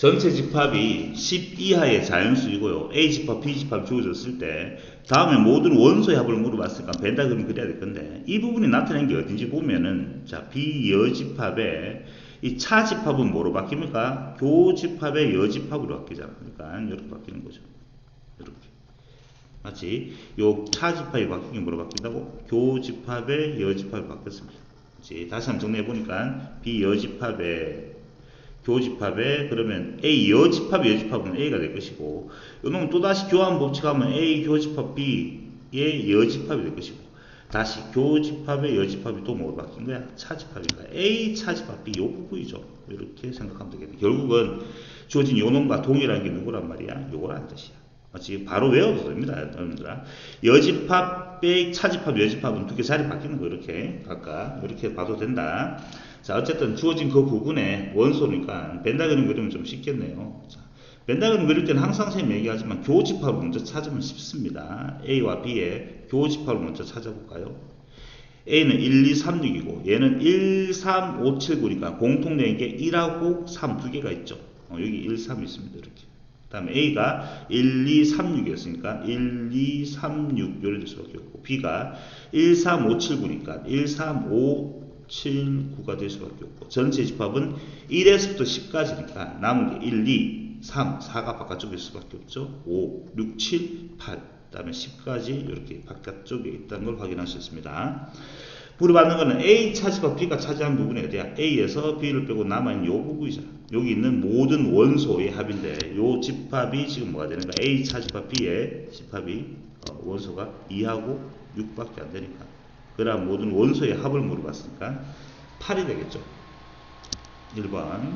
전체 집합이 10 이하의 자연수이고요. A 집합, B 집합 주어졌을 때 다음에 모든 원소의 합을 물어봤으니까 벤다 그림 그려야 될 건데 이 부분이 나타낸 게 어딘지 보면은 자 비여 집합의 이차 집합은 뭐로 바뀝니까? 교 집합의 여 집합으로 바뀌잖아. 그러니까 이렇게 바뀌는 거죠. 이렇게. 마치 요 차 집합이 바뀐 게 뭐로 바뀐다고? 교 집합의 여 집합이 바뀌었습니다. 다시 한번 정리해 보니까 비여 집합의 교집합에 그러면 A 여집합 여집합은 A가 될 것이고 요놈은 또다시 교환 법칙 하면 A 교집합 B의 여집합이 될 것이고 다시 교집합의 여집합이 또 뭐로 바뀐 거야? 차집합이니까 A 차집합 B 요 부분이죠. 이렇게 생각하면 되겠네. 결국은 주어진 요놈과 동일한 게 누구란 말이야? 요거란 뜻이야. 마치 바로 외워도 됩니다. 여러분들아. 여집합의 차집합 여집합은 두 개 자리 바뀌는 거 이렇게 각각 이렇게 봐도 된다. 자, 어쨌든 주어진 그 부분에 원소니까 벤다 그림 그리면 좀 쉽겠네요. 자, 벤다 그림 그릴 때는 항상 선생님 얘기하지만 교집합을 먼저 찾으면 쉽습니다. A와 B의 교집합을 먼저 찾아볼까요? A는 1, 2, 3, 6이고 얘는 1, 3, 5, 7, 9니까 공통된 게 1하고 3 두 개가 있죠. 어, 여기 1, 3 있습니다. 이렇게. 그 다음에 A가 1, 2, 3, 6이었으니까 1, 2, 3, 6 요래 될 수밖에 없고 B가 1, 3, 5, 7, 9니까 1, 3, 5, 7, 9가 될 수밖에 없고 전체 집합은 1에서부터 10까지니까 남은 게 1, 2, 3, 4가 바깥쪽일 수밖에 없죠. 5, 6, 7, 8, 그 다음에 10까지 이렇게 바깥쪽에 있다는 걸 확인할 수 있습니다. 물어받는 거는 A 차집합 B가 차지한 부분이 어디야? A에서 B를 빼고 남아있는 요 부분이잖아. 여기 있는 모든 원소의 합인데 요 집합이 지금 뭐가 되는가? A 차집합 B의 집합이 어, 원소가 2하고 6밖에 안 되니까 그러한 모든 원소의 합을 물어봤으니까 8이 되겠죠. 1번